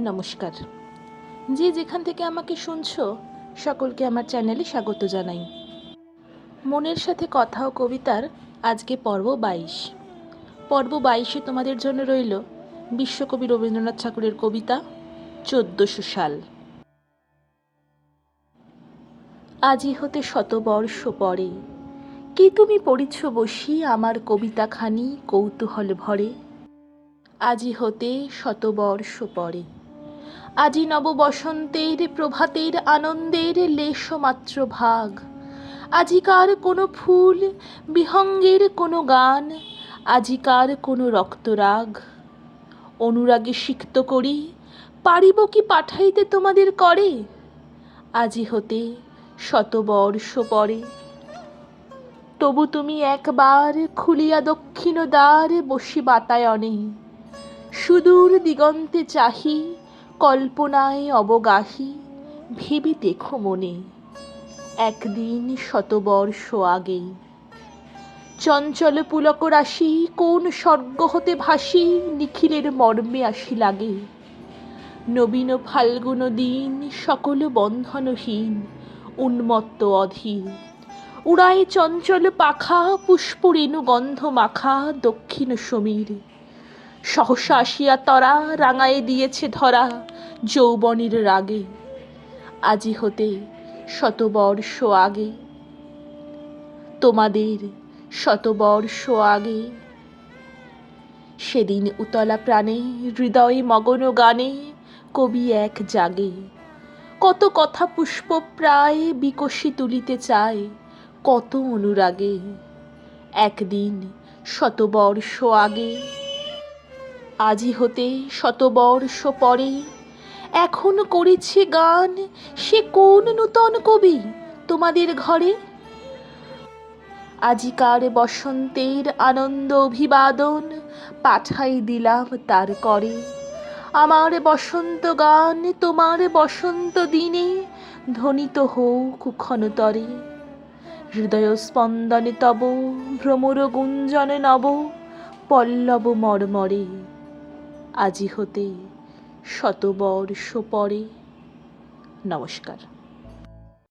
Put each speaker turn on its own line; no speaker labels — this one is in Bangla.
নমস্কার। যে যেখান থেকে আমাকে শুনছো, সকলকে আমার চ্যানেলে স্বাগত জানাই। মনের সাথে কথা ও কবিতার আজকে পর্ব বাইশ। পর্ব বাইশে তোমাদের জন্য রইল বিশ্বকবি রবীন্দ্রনাথ ঠাকুরের কবিতা, চোদ্দশো সাল। আজি হতে শতবর্ষ পরে, কি তুমি পড়িছ বসি আমার কবিতাখানি কৌতূহল ভরে? আজি হতে শতবর্ষ পরে। আজি নব বসন্তের প্রভাতের আনন্দের লেশমাত্র ভাগ। আজিকার কোনো ফুল, বিহঙ্গের কোনো গান, আজিকার কোনো রক্তরাগ। অনুরাগে সিক্ত করি, পারিব কি পাঠাইতে তোমাদের করে? আজি হতে শতবর্ষ পরে। তবু তুমি একবার খুলিয়া দক্ষিণ দ্বার বসি বাতায়নে সুদূর দিগন্তে চাহি কল্পনায় অবগাহী, ভেবে দেখো মনে, একদিন শতবর্ষ আগে চঞ্চল পুলক রাশি কোন স্বর্গ হতে ভাসি, নিখিলের মর্মে আসি লাগে। নবীন ফাল্গুন দিন সকল বন্ধনহীন, উন্মত্ত অধীর উড়ায় চঞ্চল পাখা পুষ্পরেণু গন্ধ মাখা দক্ষিণ সমীর। সহসা আসিয়া তরা রাঙায়ে দিয়েছে ধরা যৌবনের রাগে। আজি হতে শতবর্ষ আগে। তোমাদের শতবর্ষ আগে। সেদিন উতলা প্রাণে, হৃদয়ে মগন গানে কবি এক জাগে। কত কথা পুষ্প প্রায় বিকশি তুলিতে চায়, কত অনুরাগে। একদিন শতবর্ষ আগে। আজি হতে শতবর্ষ পরে। এখন করেছে গান, সে কোন নূতন কবি তোমাদের ঘরে? আজিকার বসন্তের আনন্দ অভিবাদন পাঠাই দিলাম তার করে। আমার বসন্ত গান তোমার বসন্ত দিনে ধ্বনিত হোক ক্ষণতরে। হৃদয় স্পন্দনে তব ভ্রমর গুঞ্জনে নব পল্লব মর্মরে। আজি হতে শতবর্ষ পরে। নমস্কার।